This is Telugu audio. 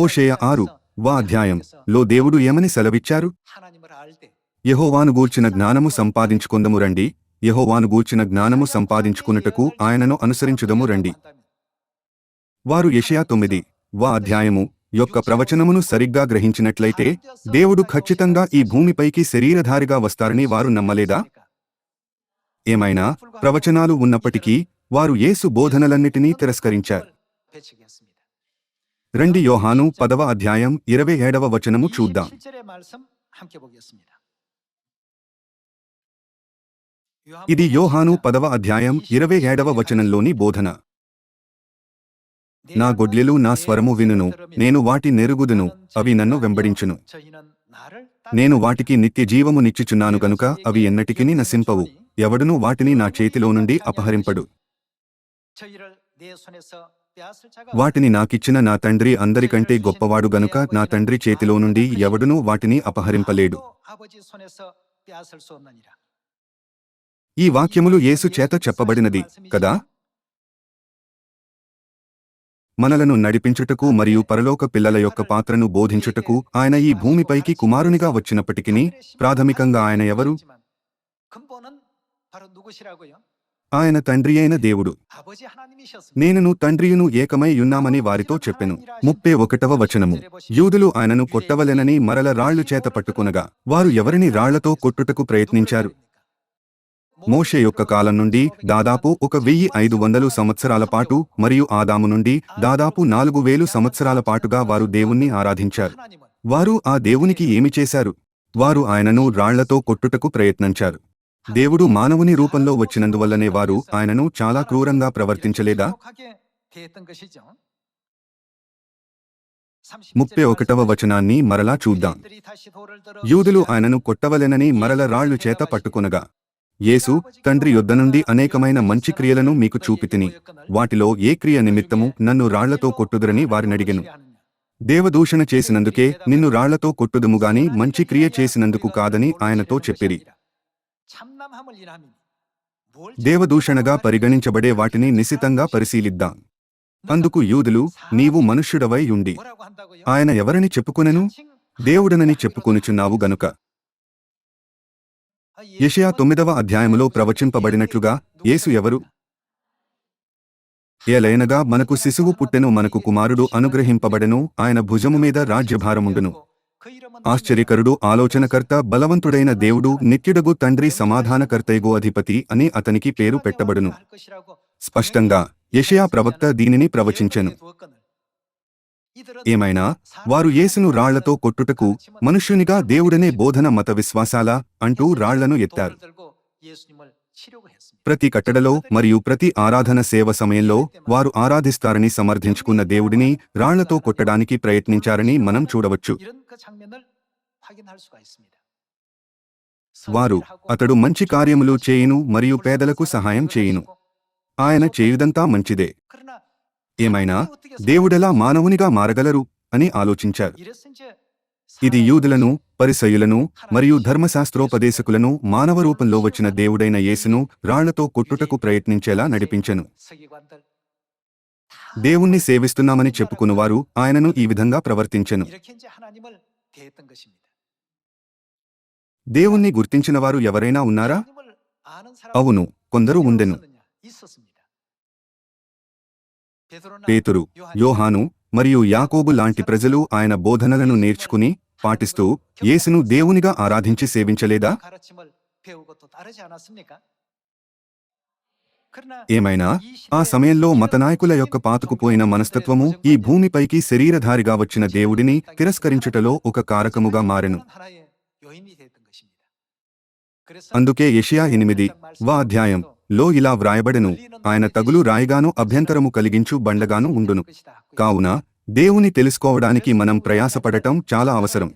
ఓషేయ ఆరు వా అధ్యాయం. లో దేవుడు ఏమని సెలవిచ్చారు? యహోవాను గూర్చిన జ్ఞానము సంపాదించుకుందము రండి. యహోవాను గూర్చిన జ్ఞానము సంపాదించుకున్నటకు ఆయనను అనుసరించుదము రండి. వారు యషయా తొమ్మిది వా అధ్యాయము యొక్క ప్రవచనమును సరిగ్గా గ్రహించినట్లయితే దేవుడు ఖచ్చితంగా ఈ భూమిపైకి శరీరధారిగా వస్తారని వారు నమ్మలేదా? ఏమైనా ప్రవచనాలు ఉన్నప్పటికీ వారు యేసు బోధనలన్నిటినీ తిరస్కరించారు. రెండు యోహాను పదవ అధ్యాయం ఇరవై ఏడవ వచనము చూద్దాం. ఇది యోహాను పదవ అధ్యాయం ఇరవై ఏడవ వచనంలోని బోధన. నా గొడ్లెలు నా స్వరము వినును. నేను వాటి నెరుగుదును. అవి నన్ను వెంబడించును. నేను వాటికి నిత్య జీవము నిచ్చిచున్నాను గనుక అవి ఎన్నటికిని నశింపవు. ఎవడునూ వాటిని నా చేతిలో నుండి అపహరింపడు. వాటిని నాకిచ్చిన నా తండ్రి అందరికంటే గొప్పవాడు గనుక నా తండ్రి చేతిలో నుండి ఎవడునూ వాటిని అపహరింపలేడు. ఈ వాక్యములు యేసు చేత చెప్పబడినది కదా? మనలను నడిపించుటకు మరియు పరలోక పిల్లల యొక్క పాత్రను బోధించుటకు ఆయన ఈ భూమిపైకి కుమారునిగా వచ్చినప్పటికీ ప్రాథమికంగా ఆయన ఎవరు? ఆయన తండ్రి అయిన దేవుడు. నేనును తండ్రియును ఏకమై యున్నామని వారితో చెప్పెను. ముప్పై ఒకటవ వచనము. యూదులు ఆయనను కొట్టవలెనని మరల రాళ్ళు చేత పట్టుకునగా వారు ఎవరిని రాళ్ళతో కొట్టుటకు ప్రయత్నించారు? మోషే యొక్క కాలం నుండి దాదాపు ఒక వెయ్యి ఐదు వందలు సంవత్సరాల పాటు మరియు ఆదాము నుండి దాదాపు నాలుగు వేలు సంవత్సరాల పాటుగా వారు దేవుణ్ణి ఆరాధించారు. వారు ఆ దేవునికి ఏమి చేశారు? వారు ఆయనను రాళ్ళతో కొట్టుటకు ప్రయత్నించారు. దేవుడు మానవుని రూపంలో వచ్చినందువల్లనే వారు ఆయనను చాలా క్రూరంగా ప్రవర్తించలేదా? ముప్పై ఒకటవ వచనాన్ని మరలా చూద్దాం. యూదులు ఆయనను కొట్టవలెనని మరల రాళ్ళు చేత పట్టుకొనగా యేసు తండ్రి యొద్ద నుండి అనేకమైన మంచి క్రియలను మీకు చూపితిని. వాటిలో ఏ క్రియ నిమిత్తము నన్ను రాళ్ళతో కొట్టుదురని వారినడిగెను దేవదూషణ చేసినందుకే నిన్ను రాళ్ళతో కొట్టుదుముగాని మంచి క్రియ చేసినందుకు కాదని ఆయనతో చెప్పిరి. దేవదూషణగా పరిగణించబడే వాటిని నిశితంగా పరిశీలిద్దాం. అందుకు యూదులు నీవు మనుష్యుడవై ఉండి ఆయన ఎవరని చెప్పుకొనెను? దేవుడనని చెప్పుకొనుచున్నావు గనుక. యెషయా తొమ్మిదవ అధ్యాయములో ప్రవచింపబడినట్లుగా యేసు ఎవరు? ఏలైనగా మనకు శిశువు పుట్టెను మనకు కుమారుడు అనుగ్రహింపబడెను ఆయన భుజము మీద రాజ్యభారముండును. ఆశ్చర్యకరుడు ఆలోచనకర్త బలవంతుడైన దేవుడు నిత్యుడగు తండ్రి సమాధానకర్తయగు అధిపతి అని అతనికి పేరు పెట్టబడును. స్పష్టంగా యషయా ప్రవక్త దీనిని ప్రవచించెను. ఏమైనా? వారు యేసును రాళ్ళతో కొట్టుటకు మనుష్యునిగా దేవుడనే బోధన మత విశ్వాసాల? అంటూ రాళ్ళను ఎత్తారు. ప్రతి కట్టడలో మరియు ప్రతి ఆరాధన సేవ సమయంలో వారు ఆరాధిస్తారని సమర్థించుకున్న దేవుడిని రాళ్ళతో కొట్టడానికి ప్రయత్నించారని మనం చూడవచ్చు. వారు అతడు మంచి కార్యములు చేయును మరియు పేదలకు సహాయం చేయును. ఆయన చేయుదంతా మంచిదే. ఏమైనా దేవుడెలా మానవునిగా మారగలరు అని ఆలోచించారు. ఇది యూదులను పరిసయులను మరియు ధర్మశాస్త్రోపదేశకులను మానవ రూపంలో వచ్చిన దేవుడైన యేసును రాళ్ళతో కొట్టుటకు ప్రయత్నించేలా నడిపించెను. దేవుణ్ణి సేవిస్తున్నామని చెప్పుకున్నవారు ఆయనను ఈ విధంగా ప్రవర్తించెను. దేవుణ్ణి గుర్తించినవారు ఎవరైనా ఉన్నారా? అవును కొందరు ఉండెను. పేతురు యోహాను మరియు యాకోబు లాంటి ప్రజలు ఆయన బోధనలను నేర్చుకుని పాటిస్తూ యేసును దేవునిగా ఆరాధించి సేవించలేదా? ఏమైనా? ఆ సమయంలో మతనాయకుల యొక్క పాతుకుపోయిన మనస్తత్వము ఈ భూమిపైకి శరీరధారిగా వచ్చిన దేవుడిని తిరస్కరించుటలో ఒక కారకముగా మారెను. అందుకే ఏషియా ఎనిమిది వా అధ్యాయం. లో ఇలా వ్రాయబడెను. ఆయన తగులు రాయిగాను అభ్యంతరము కలిగించు బండగాను ఉండును. కావున దేవుని తెలుసుకోవడానికి మనం ప్రయాసపడటం చాలా అవసరం.